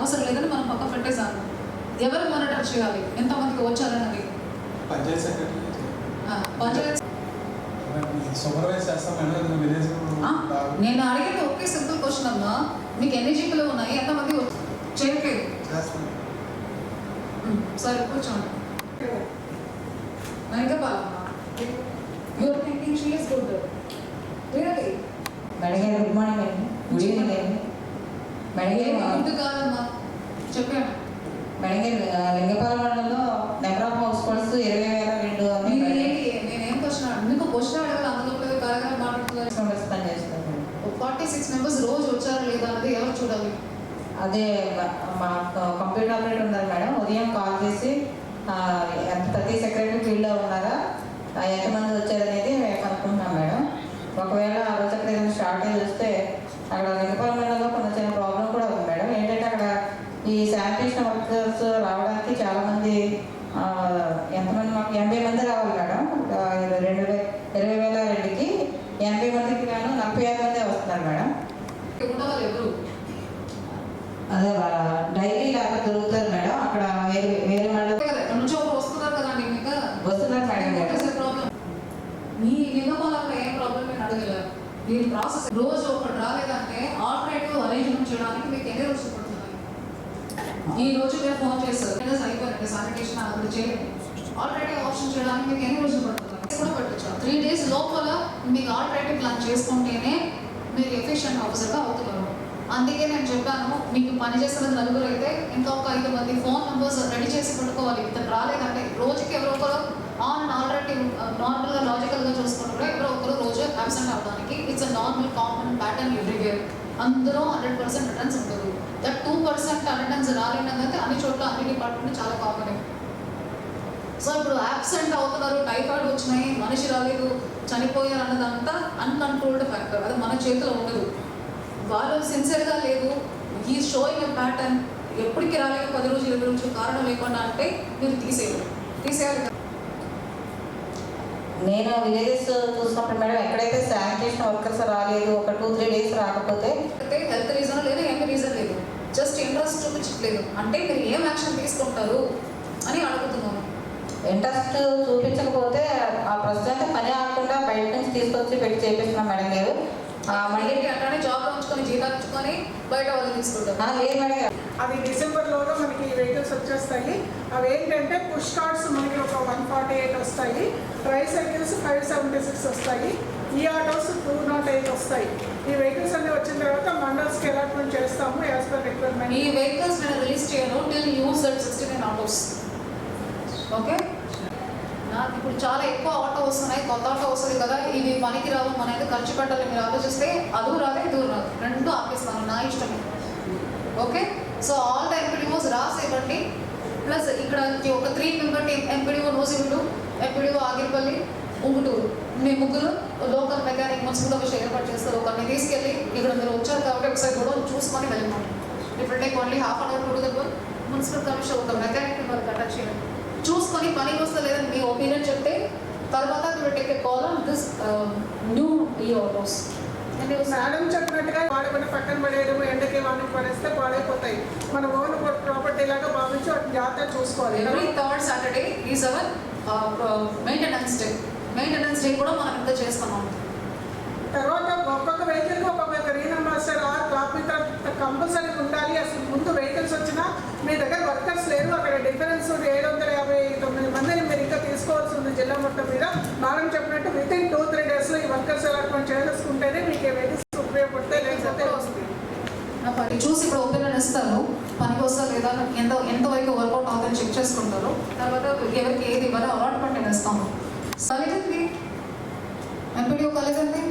అవసరం లేదని మనం పక్క పెట్టేసాము ఎవరు మానిటర్ చేయాలి? ఎంతమందికి వచ్చారన్నది. పంచాయత్ సెక్రటరీ పంచాయత్ నేను అడిగేది ఒకే సింపుల్ క్వశ్చన్ అమ్మా. మీకు ఎన్ని జీపులు ఉన్నాయి? ఎంతమంది చేయట్లేదు. సరే కూర్చోండి. ఇంకా బాగా your thinking she is good really madam గారు గుడ్ మార్నింగ్ అండి గుడ్ ఈవినింగ్ అండి కాదమ్మా. చెప్పాను లింగపాల మండలంలో నెంబర్ ఆఫ్ హౌస్ హోల్డ్స్ ఇరవై వేల రెండు నేనేం క్వశ్చన్ మీకు క్వశ్చన్ అడగాలి? అందులో కారగా మాట్లాడుతున్నారు. మెంబర్స్ పనిచేస్తున్నారు మేడం. ఫార్టీ సిక్స్ మెంబర్స్ రోజు వచ్చారా లేదా అన్నది ఎవరు చూడాలి? అదే మా- కంప్యూటర్ ఆపరేటర్ ఉన్నారు మేడం. ఉదయం కాల్ చేసి ప్రతి సెక్రటరీ ఫీల్డ్లో ఉన్నారా ఆ, ఎంతమంది వచ్చారనేది కనుక్కుంటున్నాం మేడం ఒకవేళ ఆ రోజు అక్కడ ఏదైనా షార్టేజ్ వస్తే అక్కడ లింగపాల మండలంలో కొంత చిన్న ప్రాబ్లం కూడా ఉంది మేడం ఏంటంటే అక్కడ ఈ శానిటేషన్ వర్కర్స్ రావడానికి చాలా మంది ఎంతమంది మాకు ఎనభై మంది రావాలి మేడం. రెండు వేల ఇరవై వేల రెండుకి ఎనభై మందికి గాను నలభై ఆరు మంది వస్తున్నారు మేడం. అదే డైలీ లేకపోతే దొరుకుతారు మేడం. అక్కడ వేరే వేరే మండలం కదా వస్తున్నారు కదండి మీకు వస్తున్నారు మేడం మీ ఏం ప్రాబ్లం నేను అడగలేదు? దీని ప్రాసెస్ రోజు ఒకటి రాలేదంటే ఆల్టర్నేటివ్ అరేంజ్మెంట్ చేయడానికి మీకు ఎన్ని రోజులు ఈ రోజు మీరు ఫోన్ చేస్తారు అయిపోయింది శానిటేషన్ అక్కడ చేయండి ఆల్రెడీ ఆప్షన్ చేయడానికి మీకు ఎన్ని రోజులు పడుతుంది? కూడా పట్టచ్చు త్రీ డేస్ లోపల మీకు ఆల్రెడీ ప్లాన్ చేసుకుంటేనే మీరు ఎఫిషియెంట్ ఆఫీసర్గా అవుతున్నారు అందుకే నేను చెప్పాను మీకు పని చేస్తున్న నలుగురు అయితే ఇంకా ఒక ఐదు మంది ఫోన్ నెంబర్స్ రెడీ చేసి పెట్టుకోవాలి. ఇతను రాలేదంటే రోజుకి ఎవరో ఒకరు ఆన్ ఆల్రెడీ నార్మల్గా లాజికల్గా చూసుకుంటారు ఎవరో ఒకరు రోజు అబ్సెంట్ అవడానికి it's a normal common pattern everywhere అందరూ హండ్రెడ్ పర్సెంట్ రిటర్న్స్ ఉంటుంది. అటెండెన్స్ రాలేదంటే అన్ని చోట్ల అన్ని డిపార్ట్మెంట్ చాలా కామన్ సో ఇప్పుడు యాబ్సెంట్ అవుతున్నారు టైఫాయిడ్ వచ్చినాయి మనిషి రాలేదు చనిపోయారు అన్నదంతా అన్కంట్రోల్డ్ ఫ్యాక్టర్ అది మన చేతిలో ఉండదు. వాళ్ళు సిన్సియర్గా లేదు ఈ షోయింగ్ ప్యాటర్న్ ఎప్పటికి రాలేదు పది రోజులు ఇరవై రోజులు కారణం లేకుండా అంటే మీరు తీసేయాలి. తీసేయాలి కదా. నేను విలేజెస్ చూసినప్పుడు మేడం ఎక్కడైతే శానిటేషన్ వర్కర్స్ రాలేదు ఒక టూ త్రీ డేస్ రాకపోతే హెల్త్ రీజన్ లేదు ఏమి రీజన్ లేదు. జస్ట్ ఇంట్రెస్ట్ చూపించట్లేదు. అంటే మీరు ఏం యాక్షన్ తీసుకుంటారు అని అడుగుతున్నాను. ఇంట్రెస్ట్ చూపించకపోతే ఆ ప్రస్తుతానికి పని ఆగకుండా బయట నుంచి తీసుకొచ్చి పెట్టి చేపిస్తున్నాం మేడం గారు. ఆ, మళ్ళీ అట్లానే జాబ్ ఉంచుకొని జీతాలు ఉంచుకొని బయట వాళ్ళు తీసుకుంటారు. లేదు మేడం గారు. అవి డిసెంబర్లోగా మనకి వెహికల్స్ వచ్చేస్తాయి. అవి ఏంటంటే పుష్ కార్డ్స్ మనకి ఒక వన్ ఫార్టీ ఎయిట్ వస్తాయి. Tricycles five seventy six వస్తాయి. ఈ ఆటోస్ టూ నాట్ ఎయిట్ వస్తాయి. ఈ వెహికల్స్ అన్ని వచ్చిన తర్వాత మండల్స్కి అలాట్మెంట్ చేస్తాము యాజ్ పర్ రిక్వైర్మెంట్ ఈ వెహికల్స్ నేను రిలీజ్ చేయను till that sixty nine autos okay నాకు ఇప్పుడు చాలా ఎక్కువ ఆటో వస్తున్నాయి. కొత్త ఆటో వస్తుంది కదా. ఇవి పనికి రావు మన అయితే ఖర్చు పెట్టాలి? మీరు ఆలోచిస్తే అదు రాదే ఇది రాదు. రెండు ఆపేస్తాను. నా ఇష్టం okay so all the MPDOs రాసేవ్వండి. Plus ఇక్కడ ఒక త్రీ మెంబర్ టీమ్ ఎంపీడీఓ నోసిగుడు ఎంపీడీఓ ఆగిరిపల్లి ఉంగుటూరు. మీ ముగ్గురు లోకల్ మెకానిక్ మున్సిపల్ ఒకటి ఏర్పాటు చేస్తారు. ఒకరిని తీసుకెళ్ళి ఇక్కడ మీరు వచ్చారు కాబట్టి ఒకసారి కూడా చూసుకొని వెళ్ళిపోండి. ఇప్పుడు take only half an hour కూడా దగ్గర మున్సిపల్ కమిషన్ ఒక మెకానిక్ వాళ్ళకి అటాచ్ చేయండి చూసుకొని పనికి వస్తే లేదని మీ ఒపీనియన్ చెప్తే తర్వాత మీరు take call on this new ఈ ఆటోస్ మేడం చెప్పినట్టుగా వాడకుండా పక్కన పడేయడం ఎండకి వాడికి పడేస్తే పాడైపోతాయి. మన ఓన్ ప్రాపర్టీ లాగా భావించి వాటిని జాగ్రత్త చూసుకోవాలి. Every third Saturday is our maintenance day maintenance day కూడా మనం ఇంత చేస్తున్నాం. తర్వాత ఒక్కొక్క వెహికల్కి ఒక్కొక్క రీనంబర్సర్ ఆర్ కాపీటర్ కంపల్సరీ ఉండాలి. అసలు ముందు వెహికల్స్ వచ్చినా మీ దగ్గర వర్కర్స్ లేరు. అక్కడ డిఫరెన్స్ ఏడు వందల యాభై తొమ్మిది మందిని మీరు ఇంకా తీసుకోవాల్సి ఉంది జిల్లా మొత్తం మీద. మేడం చెప్పినట్టు విత్ ఇన్ టూ త్రీ డేస్లో ఈ వర్కర్స్ అలాట్మెంట్ చేసేసుకుంటేనే మీకు ఈ వెహికల్స్ ఉపయోగపడతాయి లేకపోతే వస్తుంది చూసి ఇప్పుడు ఒపీనియన్ ఇస్తారు. పనికి వస్తా లేదా ఎంత ఎంతవరకు వర్కౌట్ అవుతుందని చెక్ చేసుకుంటారు. తర్వాత ఎవరికి ఏది ఇవ్వాలో అలాట్మెంట్ ఇస్తాము. కాలేజ్ ఎంపీడీఓ కాలేజ్ అండి